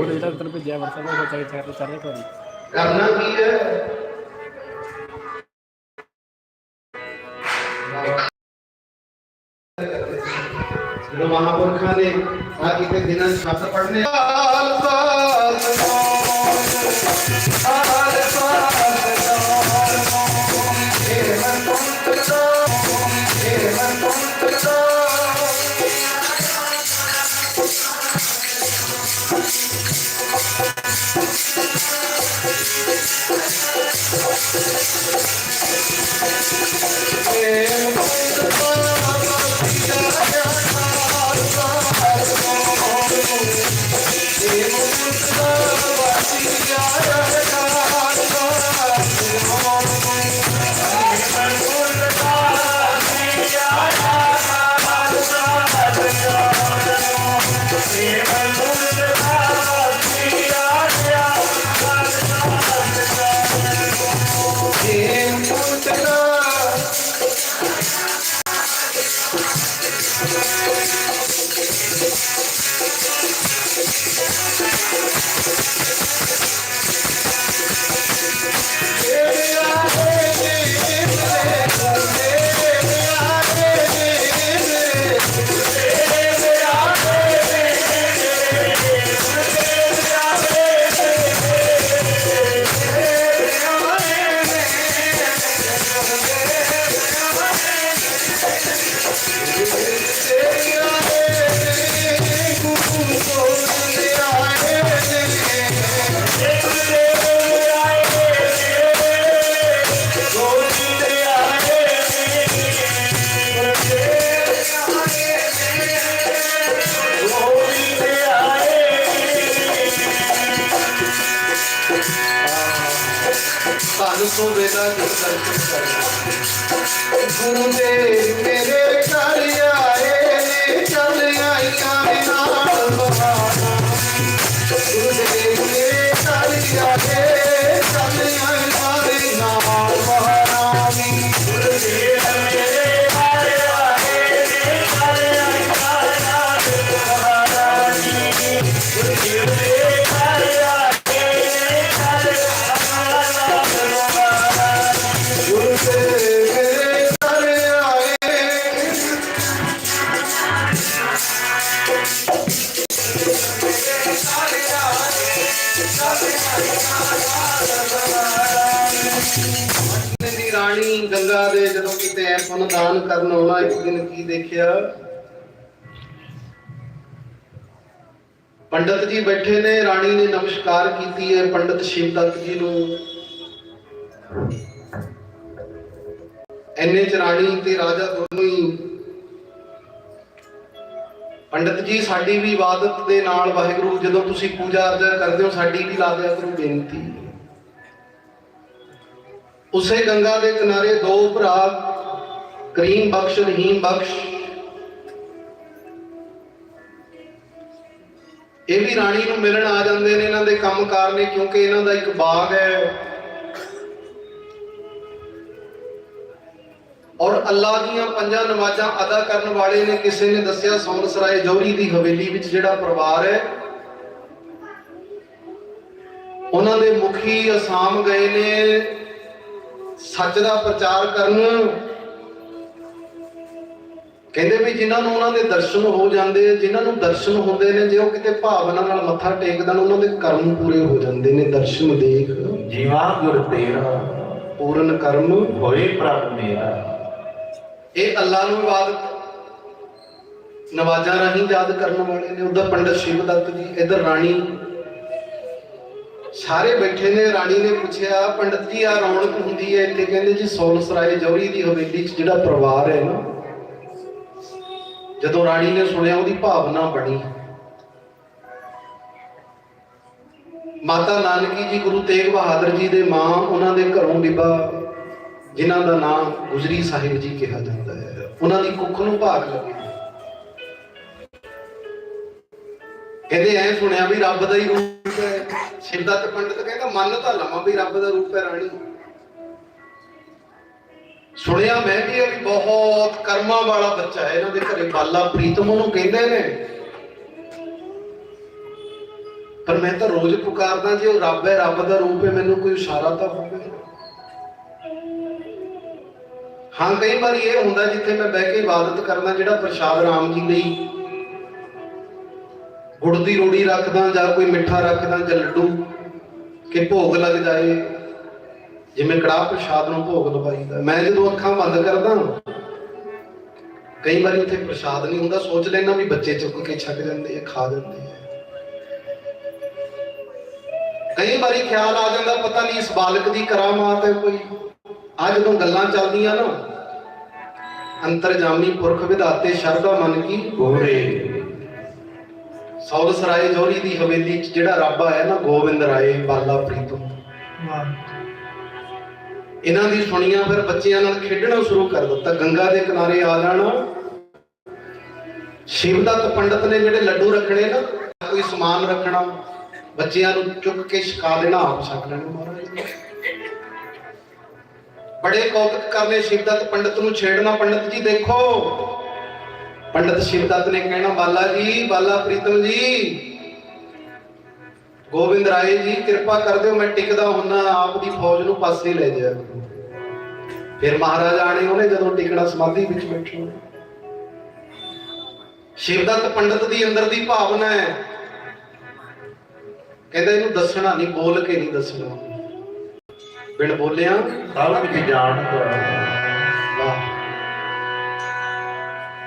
ਰੱਖ ਜਿਹੜਾ ਤੈਨੂੰ ਭੇਜਿਆ WhatsApp ਉਹ ਚੈੱਕ ਕਰ ਸਾਰੇ ਕਰੀ ਕਰਨਾ ਕੀ ਹੈ? ਜਦੋਂ ਮਹਾਪੁਰਖਾਂ ਨੇ ਆ ਕਿਤੇ ਦਿਨਾਂ 'ਚ Yeah. Thank you. ਕਰਨਾ ਪੰਡਤ ਜੀ ਬੈਠੇ ਨੇ, ਰਾਣੀ ਨੇ ਨਮਸਕਾਰ ਕੀਤੀ ਹੈ, ਪੰਡਤ ਸ਼ਿਵਦੱਤ ਜੀ ਨੂੰ। ਐਨੇ ਚ ਰਾਣੀ ਤੇ ਰਾਜਾ ਦੋਨੋਂ ਹੀ। ਪੰਡਤ ਜੀ, ਸਾਡੀ ਵੀ ਇਬਾਦਤ ਦੇ ਨਾਲ ਵਾਹਿਗੁਰੂ, ਜਦੋਂ ਤੁਸੀਂ ਪੂਜਾ ਅਰਜਾ ਕਰਦੇ ਹੋ, ਸਾਡੀ ਵੀ ਲਾ ਦਿਆ ਕਰੋ ਬੇਨਤੀ। ਉਸੇ ਗੰਗਾ ਦੇ ਕਿਨਾਰੇ ਦੋ ਭਰਾ, ਕਰੀਮ ਬਖਸ਼, ਰਹੀਮ ਬਖਸ਼ ਇਹ ਵੀ ਰਾਣੀ ਨੂੰ ਮਿਲਣ ਆ ਜਾਂਦੇ ਨੇ ਇਹਨਾਂ ਦੇ ਕੰਮਕਾਰ ਨੇ, ਕਿਉਂਕਿ ਇਹਨਾਂ ਦਾ ਇੱਕ ਬਾਗ ਹੈ। ਔਰ ਅੱਲਾ ਦੀਆਂ ਪੰਜਾਂ ਨਮਾਜ਼ਾਂ ਅਦਾ ਕਰਨ ਵਾਲੇ ਨੇ ਕਿਸੇ ਨੇ ਦੱਸਿਆ ਸੌਂਦਸਰਾਏ ਜੌਹਰੀ ਦੀ ਹਵੇਲੀ ਵਿੱਚ ਜਿਹੜਾ ਪਰਿਵਾਰ ਹੈ, ਉਹਨਾਂ ਦੇ ਮੁਖੀ ਅਸਾਮ ਗਏ ਨੇ। ਸੱਚ ਦਾ ਪ੍ਰਚਾਰ ਕਰਨ। ਕਹਿੰਦੇ ਵੀ ਜਿਨ੍ਹਾਂ ਨੂੰ ਉਹਨਾਂ ਦੇ ਦਰਸ਼ਨ ਹੋ ਜਾਂਦੇ ਆ ਜਿਨ੍ਹਾਂ ਨੂੰ ਦਰਸ਼ਨ ਹੁੰਦੇ ਨੇ ਜੇ ਉਹ ਕਿਤੇ ਭਾਵਨਾ ਨਾਲ ਮੱਥਾ ਟੇਕਦੇ ਨੇ ਉਹਨਾਂ ਦੇ ਕਰਮ ਪੂਰੇ ਹੋ ਜਾਂਦੇ ਨੇ। ਦਰਸ਼ਨ ਦੇਖ। ਜੀਵਾ ਗੁਰ ਤੇਰਾ ਪੂਰਨ ਕਰਮ। ਹੋਏ ਪ੍ਰਭ ਮੇਰਾ। ਇਹ ਅੱਲਾ ਨੂੰ ਇਬਾਦਤ ਨਵਾਜ਼ਾਂ ਰਾਹੀਂ ਯਾਦ ਕਰਨ ਵਾਲੇ ਨੇ। ਉਹਦਾ ਪੰਡਤ ਸ਼ਿਵਦੱਤ ਜੀ ਇਧਰ ਰਾਣੀ। ਸਾਰੇ ਬੈਠੇ ਨੇ। ਰਾਣੀ ਨੇ ਪੁੱਛਿਆ ਪੰਡਤ ਜੀ ਆ ਰੌਣਕ ਹੁੰਦੀ ਹੈ ਇੱਥੇ? ਕਹਿੰਦੇ ਜੀ ਸੋਲਸਰਾਏ ਜੌਹਰੀ ਦੀ ਹਵੇਲੀ 'ਚ ਜਿਹੜਾ ਪਰਿਵਾਰ ਹੈ ਨਾ ਜਦੋਂ ਰਾਣੀ ਨੇ ਸੁਣਿਆ ਉਹਦੀ ਭਾਵਨਾ ਬਣੀ। ਮਾਤਾ ਨਾਨਕੀ ਜੀ ਗੁਰੂ ਤੇਗ ਬਹਾਦਰ ਜੀ ਦੇ ਮਾਂ ਉਹਨਾਂ ਦੇ ਘਰੋਂ ਬੀਬਾ ਜਿਨ੍ਹਾਂ ਦਾ ਨਾਮ ਗੁਜਰੀ ਸਾਹਿਬ ਜੀ ਕਿਹਾ ਜਾਂਦਾ ਹੈ। ਉਹਨਾਂ ਦੀ ਕੁੱਖ ਨੂੰ ਭਾਗ ਲੱਗੇ। ਕਹਿੰਦੇ ਐ ਸੁਣਿਆ ਵੀ ਰੱਬ ਦਾ ਹੀ ਰੂਪ ਹੈ। ਸ਼ਿਵਦੱਤ ਪੰਡਤ ਕਹਿੰਦਾ, ਮੰਨ ਤਾਂ ਲਵਾਂ ਵੀ ਰੱਬ ਦਾ ਰੂਪ ਹੈ ਰਾਣੀ। ਸੁਣਿਆ ਮੈਂ ਵੀ ਇਹ ਬਹੁਤ ਕਰਮਾਂ ਵਾਲਾ ਬੱਚਾ ਹੈ। ਇਹਨਾਂ ਦੇ ਘਰੇ ਬਾਲਾ ਪ੍ਰੀਤਮ ਉਹਨੂੰ ਕਹਿੰਦੇ ਨੇ। ਪਰ ਮੈਂ ਤਾਂ ਰੋਜ਼ ਪੁਕਾਰਦਾ, ਜੇ ਉਹ ਰੱਬ ਹੈ, ਰੱਬ ਦਾ ਰੂਪ ਹੈ, ਮੈਨੂੰ ਕੋਈ ਇਸ਼ਾਰਾ ਤਾਂ ਹੋਵੇ। ਹਾਂ, ਕਈ ਵਾਰ ਇਹ ਹੁੰਦਾ ਜਿੱਥੇ ਮੈਂ ਬਹਿ ਕੇ ਇਬਾਦਤ ਕਰਦਾ ਜਿਹੜਾ ਪ੍ਰਸ਼ਾਦ ਰਾਮ ਜੀ ਲਈ ਗੁੜ ਦੀ ਰੋੜੀ ਰੱਖਦਾ ਜਾਂ ਕੋਈ ਮਿੱਠਾ ਰੱਖਦਾ ਜਾਂ ਲੱਡੂ, ਕਿ ਭੋਗ ਲੱਗ ਜਾਏ। ਜਿਵੇਂ ਕੜਾਹ ਪ੍ਰਸ਼ਾਦ ਨੂੰ ਭੋਗ ਲਵਾਈਦਾ ਮੈਂ ਜਦੋਂ ਅੱਖਾਂ ਬੰਦ ਕਰਦਾ ਕਈ ਵਾਰੀ ਉੱਥੇ ਪ੍ਰਸ਼ਾਦ ਨਹੀਂ ਹੁੰਦਾ, ਸੋਚ ਲੈਣਾ ਵੀ ਬੱਚੇ ਚੁੱਕ ਕੇ ਛੱਕ ਜਾਂਦੇ ਆ, ਖਾ ਜਾਂਦੇ ਆ। ਕਈ ਵਾਰੀ ਖਿਆਲ ਆ ਜਾਂਦਾ, ਪਤਾ ਨਹੀਂ ਇਸ ਬਾਲਕ ਦੀ ਕਰਾਮਾਤ ਹੈ ਕੋਈ। ਆ ਜਦੋਂ ਗੱਲਾਂ ਚੱਲਦੀਆਂ ਨਾ, ਅੰਤਰਜਾਮੀ ਪੁਰਖ ਵਿਧਾਤੇ ਸ਼ਰਧਾ ਮਨ ਕੀ ਗੋਰੇ। ਸੌਦ ਸਰਾਏ ਜੋਰੀ ਦੀ ਹਵੇਲੀ ਚ ਜਿਹੜਾ ਰੱਬ ਆਇਆ ਨਾ, ਗੋਬਿੰਦ ਰਾਏ, ਬਾਲਾ ਪ੍ਰੀਤਮ। ਇਹਨਾਂ ਦੀ ਸੁਣੀਆਂ ਫਿਰ ਬੱਚਿਆਂ ਨਾਲ ਖੇਡਣਾ ਸ਼ੁਰੂ ਕਰ ਦਿੱਤਾ। ਗੰਗਾ ਦੇ ਕਿਨਾਰੇ ਆ ਜਾਣਾ। ਸ਼ਿਵਦੱਤ ਪੰਡਤ ਨੇ ਜਿਹੜੇ ਲੱਡੂ ਰੱਖਣੇ ਨਾ, ਕੋਈ ਸਮਾਨ ਰੱਖਣਾ, ਬੱਚਿਆਂ ਨੂੰ ਚੁੱਕ ਕੇ ਛਕਾ ਦੇਣਾ, ਆਪ ਛਕ ਲੈਣਾ ਮਹਾਰਾਜ। ਬੜੇ ਕੌਤਕ ਕਰਨੇ ਸ਼ਿਵਦੱਤ ਪੰਡਤ ਨੂੰ ਛੇੜਨਾ। ਪੰਡਤ ਜੀ ਦੇਖੋ, ਪੰਡਤ ਸ਼ਿਵਦੱਤ ਨੇ ਕਹਿਣਾ, ਬਾਲਾ ਜੀ, ਬਾਲਾ ਪ੍ਰੀਤਮ ਜੀ ਗੋਬਿੰਦ ਰਾਏ ਜੀ ਕਿਰਪਾ ਕਰ ਦਿਓ ਮੈਂ ਟਿਕਦਾ ਹੁੰਨਾ ਆਪ ਦੀ ਫੌਜ ਨੂੰ ਪਾਸੇ ਲੈ ਜਾਇਆ ਫਿਰ ਮਹਾਰਾਜਾ ਆਣੇ ਉਹਨੇ ਜਦੋਂ ਟਿਕਣਾ ਸਮਾਧੀ ਵਿੱਚ ਬੈਠਣਾ ਸ਼ਿਵਦੱਤ ਪੰਡਤ ਦੀ ਅੰਦਰ ਦੀ ਭਾਵਨਾ ਹੈ। ਕਹਿੰਦਾ ਇਹਨੂੰ ਦੱਸਣਾ ਨਹੀਂ ਬੋਲ ਕੇ ਨਹੀਂ ਦੱਸਣਾ। ਬਿਨ ਬੋਲਿਆ ਸਭ ਕੁਝ ਵਾਹ।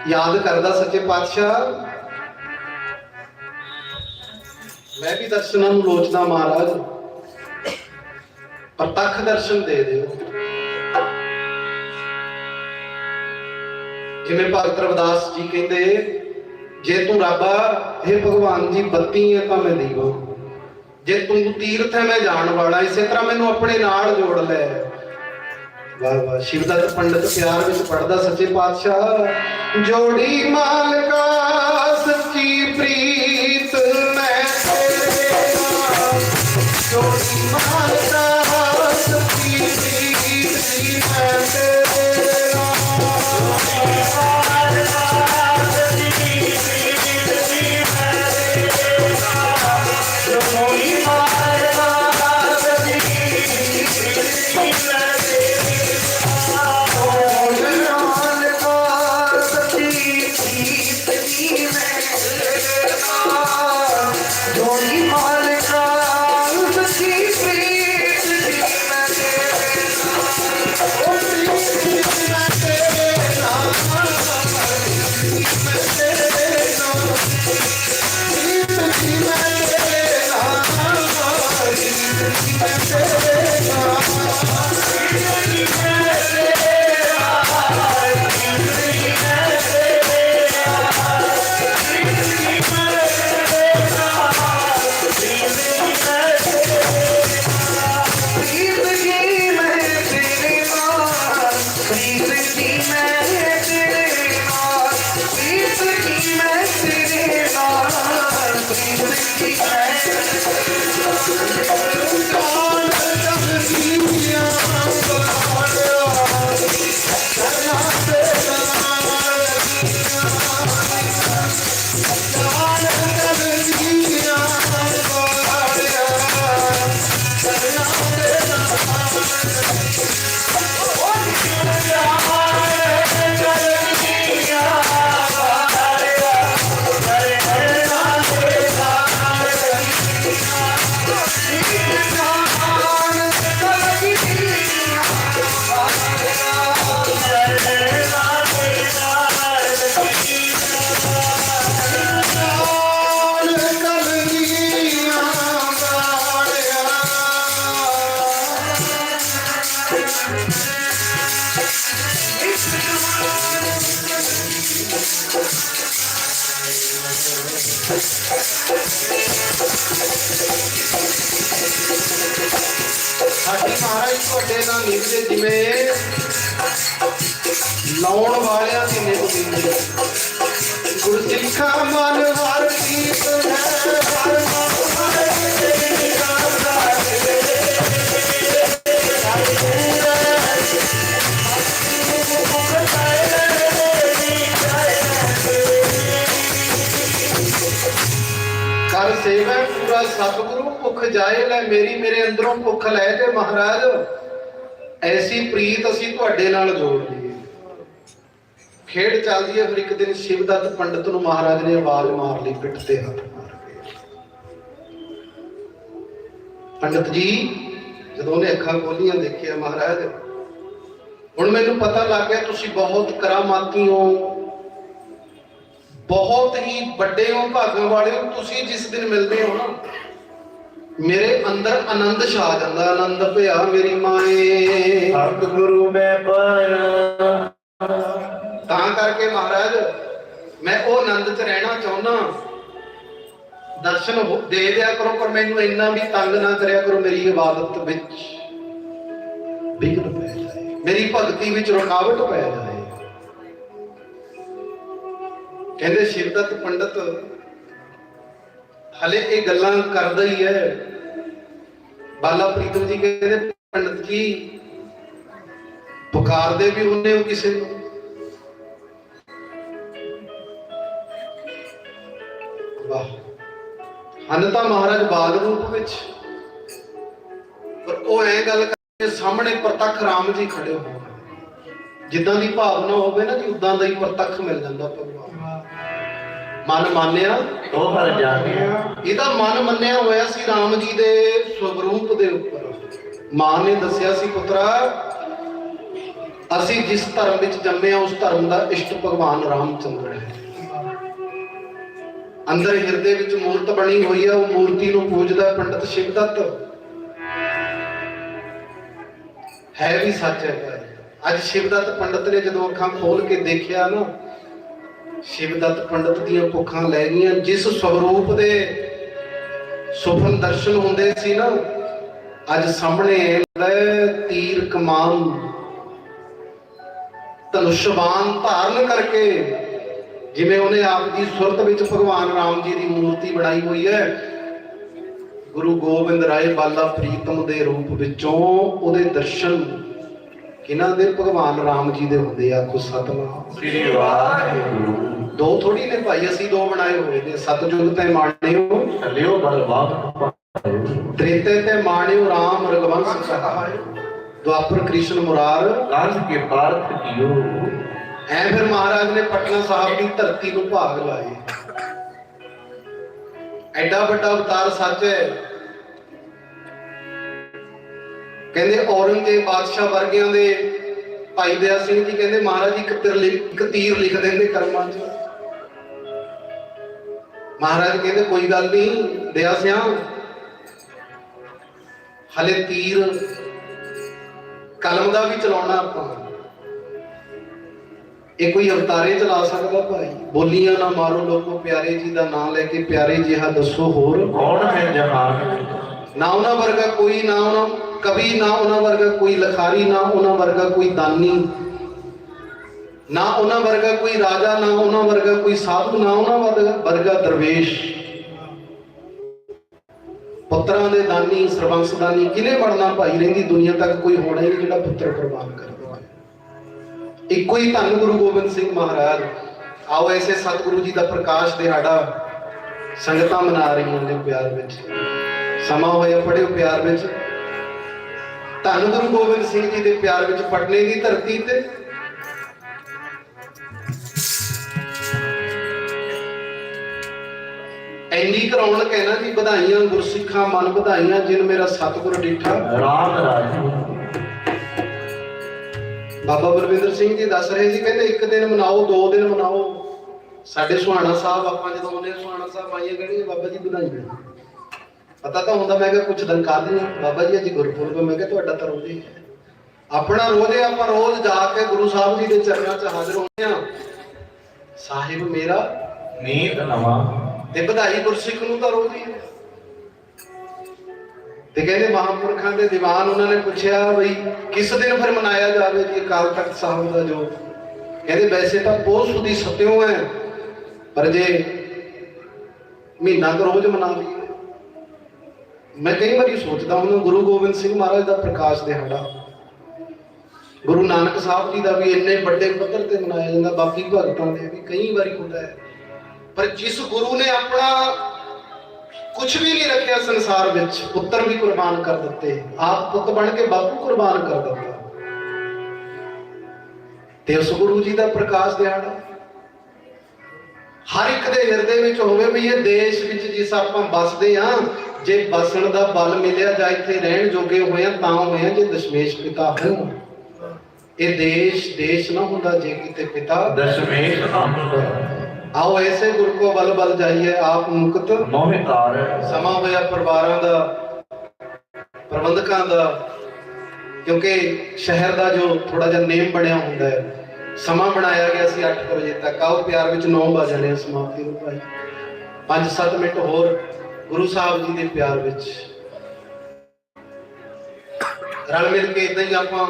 ਯਾਦ ਕਰਦਾ ਸੱਚੇ ਪਾਤਸ਼ਾਹ ਮੈਂ ਵੀ ਦਰਸ਼ਨਾਂ ਨੂੰ ਲੋਚਦਾ ਮਹਾਰਾਜ। ਪ੍ਰਤੱਖ ਦਰਸ਼ਨ ਦੇ ਦਿਓ। ਜਿਵੇਂ ਭਗਤ ਰਵਿਦਾਸ ਜੀ ਕਹਿੰਦੇ, ਜੇ ਤੂੰ ਰੱਬ ਆ ਭਗਵਾਨ ਜੀ ਬੱਤੀ ਹੈ ਤਾਂ ਮੈਂ ਦੀਵਾ। ਜੇ ਤੂੰ ਤੀਰਥ ਹੈ, ਮੈਂ ਜਾਣ ਵਾਲਾ। ਇਸੇ ਤਰ੍ਹਾਂ ਮੈਨੂੰ ਆਪਣੇ ਨਾਲ ਜੋੜ ਲੈ। ਵਾਹ ਵਾਹ ਸ਼ਿਵਦੱਤ ਪੰਡਤ ਪਿਆਰ ਵਿੱਚ ਪੜਦਾ ਸੱਚੇ ਪਾਤਸ਼ਾਹ। ਜੋੜੀ ਮਾਲਕਾ, ਸੱਚੀ ਪ੍ਰੀਤ ਪ੍ਰੀਤ ਮੈਂ ਸਾਡੀ ਮਹਾਰਾਜ ਤੁਹਾਡੇ ਨਾਲ ਨਿਭਦੇ ਜਿਵੇਂ ਲਾਉਣ ਵਾਲਿਆਂ ਦੀ ਨਿਭਦੀ ਗੁਰਸਿੱਖਾ ਮਨ ਹਰ ਕਰ ਸੇਵਾ, ਪੂਰਾ ਸਤਿਗੁਰੂ, ਭੁੱਖ ਜਾਏ, ਲੈ ਮੇਰੀ ਮੇਰੇ ਅੰਦਰੋਂ ਭੁੱਖ ਲੈ ਤੇ ਮਹਾਰਾਜ। ਐਸੀ ਪ੍ਰੀਤ ਅਸੀਂ ਤੁਹਾਡੇ ਨਾਲ ਜੋੜ ਲਈਏ। ਖੇਡ ਚੱਲਦੀ ਹੈ, ਫਿਰ ਇੱਕ ਦਿਨ ਸ਼ਿਵਦੱਤ ਪੰਡਤ ਨੂੰ ਮਹਾਰਾਜ ਨੇ ਆਵਾਜ਼ ਮਾਰ ਲਈ, ਪਿੱਠ ਤੇ ਹੱਥ ਮਾਰ ਕੇ। ਪੰਡਤ ਜੀ, ਜਦੋਂ ਉਹਨੇ ਅੱਖਾਂ ਖੋਲੀਆਂ, ਦੇਖਿਆ ਮਹਾਰਾਜ, ਹੁਣ ਮੈਨੂੰ ਪਤਾ ਲੱਗ ਗਿਆ, ਤੁਸੀਂ ਬਹੁਤ ਕਰਾਮਾਤੀ ਹੋ। ਬਹੁਤ ਹੀ ਵੱਡੇ ਹੋ ਭਾਗਾਂ ਵਾਲੇ ਹੋ ਤੁਸੀਂ ਜਿਸ ਦਿਨ ਮਿਲਦੇ ਹੋ ਨਾ ਮੇਰੇ ਅੰਦਰ ਆਨੰਦ ਛਾ ਜਾਂਦਾ ਆਨੰਦ ਭਿਆ ਮੇਰੀ ਮਾਏ। ਸਤਿਗੁਰੂ ਮੈਂ ਪਾਇਆ ਤਾਂ ਕਰਕੇ ਮਹਾਰਾਜ ਮੈਂ ਉਹ ਆਨੰਦ 'ਚ ਰਹਿਣਾ ਚਾਹੁੰਦਾ। ਦਰਸ਼ਨ ਦੇ ਦਿਆ ਕਰੋ ਪਰ ਮੈਨੂੰ ਇੰਨਾ ਵੀ ਤੰਗ ਨਾ ਕਰਿਆ ਕਰੋ ਮੇਰੀ ਇਬਾਦਤ ਵਿੱਚ ਵਿਘਨ ਪੈ ਜਾਏ। ਮੇਰੀ ਭਗਤੀ ਵਿੱਚ ਰੁਕਾਵਟ ਪੈ ਜਾਏ। ਕਹਿੰਦੇ ਸ਼ਿਵਦਤ ਪੰਡਤ, ਹਲੇ ਇਹ ਗੱਲਾਂ ਕਰਦਾ ਹੀ ਹੈ। ਬਾਲਾ ਪ੍ਰੀਤਮ ਜੀ ਕਹਿੰਦੇ ਪੰਡਤ ਜੀ, ਪੁਕਾਰਦੇ ਵੀ ਹੁੰਦੇ ਹੋ ਕਿਸੇ ਨੂੰ। ਵਾਹ। ਹਨ ਤਾਂ ਮਹਾਰਾਜ ਬਾਲ ਰੂਪ ਵਿੱਚ। ਪਰ ਉਹ ਐ ਗੱਲ ਕਰਦੇ ਸਾਹਮਣੇ ਪ੍ਰਤੱਖ ਰਾਮ ਜੀ ਖੜੇ ਹੋ ਜਿੱਦਾਂ ਦੀ ਭਾਵਨਾ ਹੋਵੇ ਨਾ ਜੀ, ਉਦਾਂ ਦਾ ਹੀ ਪ੍ਰਤੱਖ ਮਿਲ ਜਾਂਦਾ ਭਗਵਾਨ ਮਨ ਮੰਨਿਆ ਉਹ ਹਰ ਜਾਣਿਆ ਇਹਦਾ ਮਨ ਮੰਨਿਆ ਹੋਇਆ ਸੀ ਰਾਮ ਜੀ ਦੇ ਸਵਰੂਪ ਦੇ ਉੱਪਰ। ਮਾਂ ਨੇ ਦੱਸਿਆ ਸੀ ਪੁੱਤਰਾ ਅਸੀਂ ਜਿਸ ਧਰਮ ਵਿੱਚ ਜੰਮੇ ਆ ਉਸ ਧਰਮ ਦਾ ਇਸ਼ਟ ਭਗਵਾਨ ਰਾਮਚੰਦਰ ਹੈ। ਅੰਦਰ ਹਿਰਦੇ ਵਿੱਚ ਮੂਰਤ ਬਣੀ ਹੋਈ ਹੈ ਉਹ ਮੂਰਤੀ ਨੂੰ ਪੂਜਦਾ ਪੰਡਤ ਸ਼ਿਵਦੱਤ ਹੈ ਵੀ ਸੱਚ ਹੈ। ਅੱਜ ਸ਼ਿਵਦੱਤ ਪੰਡਤ ਨੇ ਜਦੋਂ ਅੱਖਾਂ ਖੋਲ ਕੇ ਦੇਖਿਆ ਨਾ ਸ਼ਿਵਦੱਤ ਪੰਡਤ ਦੀਆਂ ਭੁੱਖਾਂ ਲੈ ਗਈਆਂ। ਜਿਸ ਸਵਰੂਪ ਦੇ ਸੁਪਨ ਦਰਸ਼ਨ ਹੁੰਦੇ ਸੀ ਨਾ, ਅੱਜ ਸਾਹਮਣੇ ਲੈ ਤੀਰ ਕਮਾਨ ਧਨੁਸ਼ਵਾਨ ਧਾਰਨ ਕਰਕੇ ਜਿਵੇਂ ਉਹਨੇ ਆਪ ਦੀ ਸੁਰਤ ਵਿੱਚ ਭਗਵਾਨ ਰਾਮ ਜੀ ਦੀ ਮੂਰਤੀ ਬਣਾਈ ਹੋਈ ਹੈ, ਗੁਰੂ ਗੋਬਿੰਦ ਰਾਏ ਬਾਲਾ ਪ੍ਰੀਤਮ ਦੇ ਰੂਪ ਵਿੱਚੋਂ ਉਹਦੇ ਦਰਸ਼ਨ ਕਿਹਨਾਂ ਦੇ? ਭਗਵਾਨ ਰਾਮ ਜੀ ਦੇ ਹੁੰਦੇ ਆ ਕੋ ਸਤਨਾਮ। ਸ੍ਰੀ ਵਾਹਿਗੁਰੂ। ਦੋ ਥੋੜੀ ਨੇ ਭਾਈ ਅਸੀਂ ਦੋ ਬਣਾਏ ਹੋਏ ਨੇ। ਸਤਜੁਗ ਤੇ ਮਾਣਿਓ। ਲਿਓ ਬਲਵਾਨ ਪਾਇਓ ਤ੍ਰੇਤੇ ਤੇ ਮਾਣਿਓ ਰਾਮ ਰਗਵੰਸ ਸਹਾਇ ਦੁਆਪਰ ਕ੍ਰਿਸ਼ਨ ਮੁਰਾਰ। ਕਾਲ ਕੇ ਪਾਰਥ ਕੀਓ। ਐ ਫਿਰ ਮਹਾਰਾਜ ਨੇ ਪਟਨਾ ਸਾਹਿਬ ਦੀ ਧਰਤੀ ਨੂੰ ਭਾਗ ਲਾਏ। ਐਡਾ ਵੱਡਾ ਅਵਤਾਰ ਸੱਚ ਹੈ। ਕਹਿੰਦੇ ਔਰੰਗਜ਼ੇਬ ਬਾਦਸ਼ਾਹ ਵਰਗਿਆਂ ਦੇ ਭਾਈ ਦਇਆ ਸਿੰਘ ਜੀ ਕਹਿੰਦੇ ਮਹਾਰਾਜ ਇੱਕ ਤੀਰ ਇੱਕ ਤੀਰ ਲਿਖ ਦਿੰਦੇ ਕਰਮਾਂ 'ਚ। ਮਹਾਰਾਜ ਕਹਿੰਦੇ ਕੋਈ ਗੱਲ ਨਹੀਂ ਦਇਆ ਸਿਆਂ ਹਲੇ ਤੀਰ ਕਲਮ ਦਾ ਵੀ ਚਲਾਉਣਾ ਆਪਾਂ। ਇਹ ਕੋਈ ਅਵਤਾਰੇ ਚਲਾ ਸਕਦਾ ਭਾਈ? ਬੋਲੀਆਂ ਨਾ ਮਾਰੋ ਲੋਕੋ ਪਿਆਰੇ ਜੀ ਦਾ ਨਾਮ ਲੈ ਕੇ ਪਿਆਰੇ ਜਿਹਾ ਦੱਸੋ ਹੋਰ। ਕੌਣ ਹੈ ਜਹਾਨ? ਨਾ ਉਹਨਾਂ ਵਰਗਾ ਕੋਈ ਨਾ ਉਹਨਾਂ ਕਵੀ ਨਾ ਉਹਨਾਂ ਵਰਗਾ ਕੋਈ ਲਖਾਰੀ, ਨਾ ਉਹਨਾਂ ਵਰਗਾ ਕੋਈ ਦਾਨੀ, ਨਾ ਉਹਨਾਂ ਵਰਗਾ ਕੋਈ ਰਾਜਾ, ਨਾ ਉਹਨਾਂ ਵਰਗਾ ਕੋਈ ਸਾਧੂ, ਨਾ ਉਹਨਾਂ ਵਰਗਾ ਦਰਵੇਸ਼। ਪੁੱਤਰਾਂ ਦੇ ਦਾਨੀ, ਸਰਬੰਸ ਦਾਨੀ ਕਿਨੇ ਬਣਨਾ ਭਾਈ? ਰਹਿੰਦੀ ਦੁਨੀਆ ਤੱਕ ਕੋਈ ਹੋਣਾ ਹੀ ਨਹੀਂ ਜਿਹੜਾ ਪੁੱਤਰ ਕੁਰਬਾਨ ਕਰਦਾ ਹੈ। ਇੱਕੋ ਹੀ ਧੰਨ ਗੁਰੂ ਗੋਬਿੰਦ ਸਿੰਘ ਮਹਾਰਾਜ, ਆਓ ਐਸੇ ਸਤਿਗੁਰੂ ਜੀ ਦਾ ਪ੍ਰਕਾਸ਼ ਦਿਹਾੜਾ ਸੰਗਤਾਂ ਮਨਾ ਰਹੀਆਂ ਨੇ ਪਿਆਰ ਵਿੱਚ। ਸਮਾਂ ਹੋਇਆ ਪੜਿਓ ਪਿਆਰ ਵਿੱਚ। ਧੰਨ ਗੁਰੂ ਗੋਬਿੰਦ ਸਿੰਘ ਜੀ ਦੇ ਪਿਆਰ ਵਿੱਚ ਪਟਨੇ ਦੀ ਧਰਤੀ ਤੇ। ਐਨੀ ਕਰਾਉਣ ਕਹਿਣਾ ਜੀ ਵਧਾਈਆਂ ਗੁਰਸਿੱਖਾਂ ਮਨ ਵਧਾਈਆਂ ਜਿਨ ਮੇਰਾ ਸਤਿਗੁਰ ਡੀਠਾ। ਰਾਮ ਰਾਜੂ ਬਾਬਾ ਬਲਵਿੰਦਰ ਸਿੰਘ ਜੀ ਦੱਸ ਰਹੇ ਸੀ ਕਹਿੰਦੇ ਇੱਕ ਦਿਨ ਮਨਾਓ ਦੋ ਦਿਨ ਮਨਾਓ। ਸਾਡੇ ਸੁਹਾਣਾ ਸਾਹਿਬ ਆਪਾਂ ਜਦੋਂ ਉਹਨੇ ਸੁਹਾਣਾ ਸਾਹਿਬ ਆਈਏ ਕਹਿੰਦੇ ਬਾਬਾ ਜੀ ਵਧਾਈਆਂ। ਪਤਾ ਤਾਂ ਹੁੰਦਾ ਮੈਂ ਕਿਹਾ ਕੁਝ ਦਿਨ ਕਾਹਦੀਆਂ ਬਾਬਾ ਜੀ ਅੱਜ ਗੁਰਪੁਰਬ ਹੈ। ਮੈਂ ਕਿਹਾ ਤੁਹਾਡਾ ਤਾਂ ਰੋਜ਼ੇ ਹੈ ਆਪਣਾ ਰੋਜ਼ ਇਹ ਆਪਾਂ ਰੋਜ਼ ਜਾ ਕੇ ਗੁਰੂ ਸਾਹਿਬ ਜੀ ਦੇ ਚਰਨਾਂ 'ਚ ਹਾਜ਼ਰ ਹੁੰਦੇ ਆ ਸਾਹਿਬ ਮੇਰਾ ਨੀਤ ਨਵਾਂ। ਤੇ ਵਧਾਈ ਗੁਰਸਿੱਖ ਨੂੰ ਤਾਂ ਰੋਜ਼ ਹੀ ਹੈ। ਤੇ ਕਹਿੰਦੇ ਮਹਾਂਪੁਰਖਾਂ ਦੇ ਦੀਵਾਨ ਉਹਨਾਂ ਨੇ ਪੁੱਛਿਆ ਬਈ ਕਿਸ ਦਿਨ ਫਿਰ ਮਨਾਇਆ ਜਾਵੇ ਜੀ ਅਕਾਲ ਤਖਤ ਸਾਹਿਬ ਦਾ ਜੋ? ਕਹਿੰਦੇ ਵੈਸੇ ਤਾਂ ਬਹੁਤ ਸੁਦੀ ਸਤਿਓ ਹੈ ਪਰ ਜੇ ਮਹੀਨਾ ਕੁ ਰੋਜ਼ ਮਨਾ ਲਈਏ। ਮੈਂ ਕਈ ਵਾਰੀ ਸੋਚਦਾ ਹਾਂ ਗੁਰੂ ਗੋਬਿੰਦ ਸਿੰਘ ਮਹਾਰਾਜ ਦਾ ਪ੍ਰਕਾਸ਼ ਦਿਹਾੜਾ ਗੁਰੂ ਨਾਨਕ ਸਾਹਿਬ ਜੀ ਦਾ ਵੀ ਇੰਨੇ ਵੱਡੇ ਪੱਧਰ ਤੇ ਮਨਾਇਆ ਜਾਂਦਾ, ਬਾਕੀ ਭਗਤਾਂ ਦੇ ਵੀ ਕਈ ਵਾਰੀ ਹੁੰਦਾ ਹੈ। ਪਰ ਜਿਸ ਗੁਰੂ ਨੇ ਆਪਣਾ ਕੁਝ ਵੀ ਨਹੀਂ ਰੱਖਿਆ ਸੰਸਾਰ ਵਿੱਚ, ਪੁੱਤਰ ਵੀ ਕੁਰਬਾਨ ਕਰ ਦਿੱਤੇ, ਆਪ ਪੁੱਤ ਬਣ ਕੇ ਬਾਪੂ ਕੁਰਬਾਨ ਕਰ ਦਿੱਤਾ। ਤੇ ਉਸ ਗੁਰੂ ਜੀ ਦਾ ਪ੍ਰਕਾਸ਼ ਦਿਹਾੜਾ ਹਰ ਇੱਕ ਦੇ ਹਿਰਦੇ ਵਿੱਚ ਹੋਵੇ ਵੀ ਇਹ ਦੇਸ਼ ਵਿੱਚ ਜਿਸ ਆਪਾਂ ਵੱਸਦੇ ਆ ਜੇ ਬਸਣ ਦਾ ਬਲ ਮਿਲਿਆ ਜਾਂ ਇੱਥੇ ਰਹਿਣ ਜੋਗੇ ਹੋਏ ਆ ਤਾਂ ਹੋਏ ਆ ਜੇ ਦਸ਼ਮੇਸ਼ ਪਿਤਾ ਹੋਣ। ਇਹ ਦੇਸ਼ ਦੇਸ਼ ਨਾ ਹੁੰਦਾ ਜੇ ਕਿਤੇ ਪਿਤਾ। ਦਸ਼ਮੇਸ਼ ਆਓ ਐਸੇ ਗੁਰ ਕੋ ਬਲ ਬਲ ਜਾਈਏ ਆਪ ਮੁਕਤ। ਮੋਹਿਤਾਰ ਸਮਾਂ ਹੋਇਆ ਪਰਿਵਾਰਾਂ ਦਾ ਪ੍ਰਬੰਧਕਾਂ ਦਾ ਕਿਉਂਕਿ ਸ਼ਹਿਰ ਦਾ ਜੋ ਥੋੜਾ ਜਿਹਾ ਨੇਮ ਬਣਿਆ ਹੁੰਦਾ ਹੈ। ਸਮਾਂ ਬਣਾਇਆ ਗਿਆ ਸੀ 8 ਵਜੇ ਤੱਕ। ਆਓ ਪਿਆਰ ਵਿੱਚ 9 ਵਜ ਆ ਸਮਾਪਤੀ ਨੂੰ ਭਾਈ। 5-7 ਮਿੰਟ ਹੋਰ। ਗੁਰੂ ਸਾਹਿਬ ਜੀ ਦੇ ਪਿਆਰ ਵਿੱਚ। ਰਲ ਮਿਲ ਕੇ ਇਦਾਂ ਹੀ ਆਪਾਂ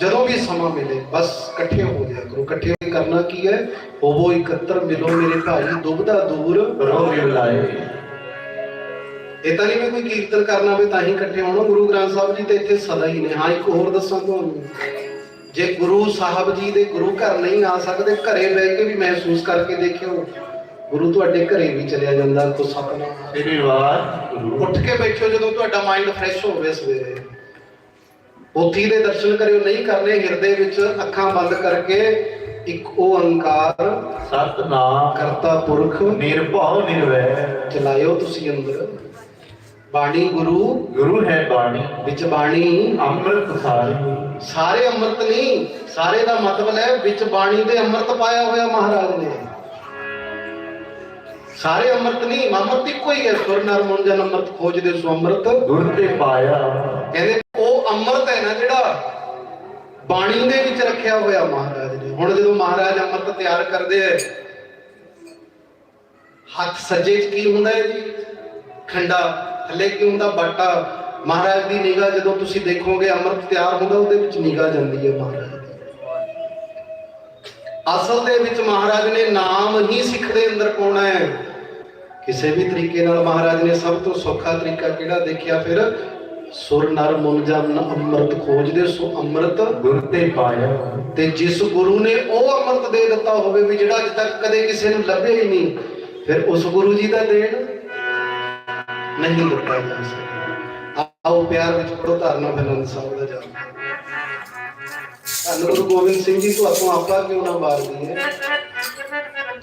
ਜਦੋਂ ਵੀ ਸਮਾਂ ਮਿਲੇ ਬਸ ਇਕੱਠੇ ਹੋ ਜਾਇਆ ਕਰੋ। ਇਕੱਠੇ ਕਰਨਾ ਕੀ ਹੈ? ਹੋਵੋ ਇਕੱਤਰ ਮਿਲੋ ਮੇਰੇ ਭਾਈ ਦੁਬਦਾ ਦੂਰ ਰੋਗ ਲਾਏ। ਇਹ ਤਾਂ ਨਹੀਂ ਵੀ ਕੋਈ ਕੀਰਤਨ ਕਰਨਾ ਹੋਵੇ ਤਾਂ ਹੀ ਇਕੱਠੇ ਹੋਣਾ। ਗੁਰੂ ਗ੍ਰੰਥ ਸਾਹਿਬ ਜੀ ਤੇ ਇੱਥੇ ਸਦਾ ਹੀ ਨੇ। ਹਾਂ ਇੱਕ ਹੋਰ ਦੱਸਾਂ ਤੁਹਾਨੂੰ। ਜੇ ਗੁਰੂ ਸਾਹਿਬ ਜੀ ਦੇ ਗੁਰੂ ਘਰ ਨਹੀਂ ਆ ਸਕਦੇ ਘਰੇ ਬਹਿ ਕੇ ਵੀ ਮਹਿਸੂਸ ਕਰਕੇ ਦੇਖਿਓ। ਗੁਰੂ ਤੁਹਾਡੇ ਘਰੇ ਵੀ ਚਲਿਆ ਜਾਂਦਾ ਕੋ ਸਤਨਾਮ ਸ੍ਰੀ ਵਾਹਿਗੁਰੂ ਉੱਠ ਕੇ ਬੈਠੋ ਜਦੋਂ ਤੁਹਾਡਾ ਮਾਈਂਡ ਫਰੈਸ਼ ਹੋਵੇ ਸਵੇਰੇ। ਪੋਥੀ ਦੇ ਦਰਸ਼ਨ ਕਰਿਓ ਨਹੀਂ ਕਰਨੇ ਹਿਰਦੇ ਵਿੱਚ ਅੱਖਾਂ ਬੰਦ ਕਰਕੇ ਇੱਕ ਓੰਕਾਰ ਸਤਨਾਮ ਕਰਤਾ ਪੁਰਖ ਨਿਰਭਉ ਨਿਰਵੈਰ ਚਲਾਇਓ ਤੁਸੀਂ ਅੰਦਰ। ਬਾਣੀ ਗੁਰੂ ਗੁਰੂ ਹੈ ਬਾਣੀ। ਵਿੱਚ ਬਾਣੀ। ਅੰਮ੍ਰਿਤ ਸਾਰੀ। ਸਾਰੇ ਅੰਮ੍ਰਿਤ ਨਹੀਂ ਸਾਰੇ ਦਾ ਮਤਲਬ ਹੈ ਵਿੱਚ ਬਾਣੀ ਦੇ ਅੰਮ੍ਰਿਤ ਪਾਇਆ ਹੋਇਆ ਮਹਾਰਾਜ ਨੇ। ਸਾਰੇ ਅੰਮ੍ਰਿਤ ਨਹੀਂ ਅੰਮ੍ਰਿਤ ਇੱਕੋ ਹੀ ਹੈ ਸੁਰ ਨਰ ਮੁੰਜਨ ਅੰਮ੍ਰਿਤ ਖੋਜਦੇ ਸੋ ਅੰਮ੍ਰਿਤ। ਗੁਰ ਤੇ ਪਾਇਆ। ਕਹਿੰਦੇ ਉਹ ਅੰਮ੍ਰਿਤ ਹੈ ਨਾ ਜਿਹੜਾ ਬਾਣੀ ਦੇ ਵਿੱਚ ਰੱਖਿਆ ਹੋਇਆ ਮਹਾਰਾਜ ਨੇ। ਹੁਣ ਜਦੋਂ ਮਹਾਰਾਜ ਅੰਮ੍ਰਿਤ ਤਿਆਰ ਕਰਦੇ ਹੈ ਹੱਥ ਸੱਜੇ 'ਚ ਕੀ ਹੁੰਦਾ ਹੈ ਜੀ? ਖੰਡਾ ਥੱਲੇ ਕੀ ਹੁੰਦਾ? ਬਾਟਾ। ਮਹਾਰਾਜ ਦੀ ਨਿਗਾਹ ਜਦੋਂ ਤੁਸੀਂ ਦੇਖੋਗੇ ਅੰਮ੍ਰਿਤ ਤਿਆਰ ਹੁੰਦਾ ਉਹਦੇ ਵਿੱਚ ਨਿਗਾਹ ਜਾਂਦੀ ਹੈ ਮਹਾਰਾਜ ਦੀ। ਅਸਲ ਦੇ ਵਿੱਚ ਮਹਾਰਾਜ ਨੇ ਨਾਮ ਹੀ ਸਿੱਖ ਦੇ ਅੰਦਰ ਪਾਉਣਾ ਹੈ। ਕਿਸੇ ਵੀ ਤਰੀਕੇ ਨਾਲ ਮਹਾਰਾਜ ਨੇ ਸਭ ਤੋਂ ਸੌਖਾ ਤਰੀਕਾ ਕਿਹੜਾ ਦੇਖਿਆ ਫਿਰ? ਸੁਰ ਨਰ ਮੁਨ ਜਨ ਅੰਮ੍ਰਿਤ ਖੋਜਦੇ ਸੋ ਅੰਮ੍ਰਿਤ ਗੁਰ ਤੇ ਪਾਇਆ। ਤੇ ਜਿਸ ਗੁਰੂ ਨੇ ਉਹ ਅੰਮ੍ਰਿਤ ਦੇ ਦਿੱਤਾ ਹੋਵੇ ਵੀ ਜਿਹੜਾ ਅੱਜ ਤੱਕ ਕਦੇ ਕਿਸੇ ਨੂੰ ਲੱਭਿਆ ਹੀ ਨਹੀਂ ਫਿਰ ਉਸ ਗੁਰੂ ਜੀ ਦਾ ਦੇਣ ਨਹੀਂ ਦਿੱਤਾ ਜਾ ਸਕਦਾ। ਆਓ ਪਿਆਰ ਵਿੱਚ ਪੜੋ ਧਰਨਾ ਬਲੰਦ ਸਾਹਿਬ ਦਾ ਜਾਪ। ਧੰਨ ਗੁਰੂ ਗੋਬਿੰਦ ਸਿੰਘ ਜੀ ਤੋਂ ਆਪੋ ਆਪਾ ਕਿਉਂ ਨਾ ਮਾਰਦੀ ਹੈ?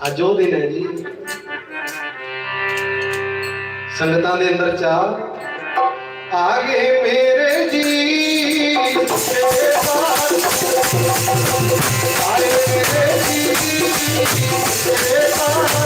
ਅੱਜ ਉਹ ਦਿਨ ਹੈ ਜੀ। ਸੰਗਤਾਂ ਦੇ ਅੰਦਰ ਚਾਹ। ਆਗੇ ਮੇਰੇ ਜੀ ਆਏ ਮੇਰੇ ਜੀ। ਤੇਰੇ ਮੇਰੇ